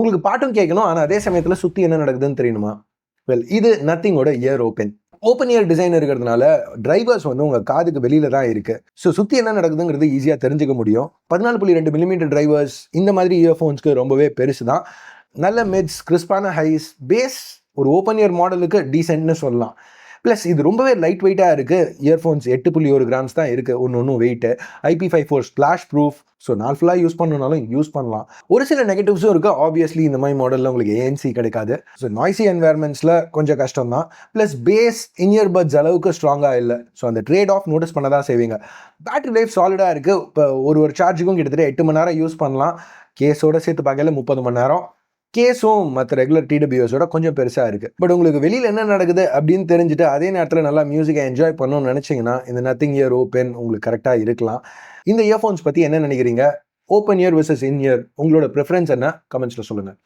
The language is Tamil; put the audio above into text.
உங்களுக்கு பாட்டும் கேட்கணும் ஆனால் அதே சமயத்தில் சுற்றி என்ன நடக்குதுன்னு தெரியணுமா? வெல் இது நத்திங்கோட ear open open ear design இருக்கிறதுனால டிரைவர்ஸ் வந்து உங்கள் காதுக்கு வெளியில தான் இருக்கு. ஸோ சுற்றி என்ன நடக்குதுங்கிறது ஈஸியாக தெரிஞ்சுக்க முடியும். பதினாலு புள்ளி ரெண்டு மில்லிமீட்டர் டிரைவர்ஸ் இந்த மாதிரி இயர்ஃபோன்ஸ்க்கு ரொம்பவே பெருசு தான். நல்ல மிட்ஸ் கிறிஸ்பான ஹைஸ் பேஸ் ஒரு ஓப்பன் இயர் மாடலுக்கு டீசென்ட்னு சொல்லலாம். ப்ளஸ் இது ரொம்பவே லைட் வெயிட்டாக இருக்குது இயர்ஃபோன்ஸ் எட்டு புள்ளி ஒரு கிராம்ஸ் தான் இருக்குது ஒன்று ஒன்றும் weight IP five four splash proof so நாள் ஃபுல்லாக யூஸ் பண்ணணுனாலும் யூஸ் பண்ணலாம். ஒரு சில நெகட்டிவ்ஸும் இருக்குது ஆப்வியஸ்லி இந்த மாதிரி மாடலில் உங்களுக்கு ஏஎன்சி கிடைக்காது. ஸோ நாய்ஸி என்வாயர்மெண்ட்ஸில் கொஞ்சம் கஷ்டம் தான் ப்ளஸ் பேஸ் இன்இயர் பட்ஸ் அளவுக்கு ஸ்ட்ராங்காக இல்லை. ஸோ அந்த ட்ரேட் ஆஃப் நோட்டீஸ் பண்ண தான் செய்வீங்க. பேட்டரி லைஃப் சாலிடாக இருக்குது இப்போ ஒரு ஒரு சார்ஜுக்கும் கிட்டத்தட்ட எட்டு மணி நேரம் யூஸ் பண்ணலாம். கேஸோட சேர்த்து பார்க்கல முப்பது மணி நேரம். கேஸும் மற்ற ரெகுலர் டிடபிள்யூஸோட கொஞ்சம் பெருசாக இருக்குது பட் உங்களுக்கு வெளியில் என்ன நடக்குது அப்படின்னு தெரிஞ்சுட்டு அதே நேரத்தில் நல்லா மியூசிக்கை என்ஜாய் பண்ணணும்னு நினச்சிங்கன்னா இந்த நத்திங் இயர் ஓப்பன் உங்களுக்கு கரெக்டாக இருக்கலாம். இந்த இயர்ஃபோன்ஸ் பற்றி என்ன நினைக்கிறீங்க? Open ear vs in ear உங்களோட ப்ரிஃபரன்ஸ் என்ன? கமெண்ட்ஸில் சொல்லுங்கள்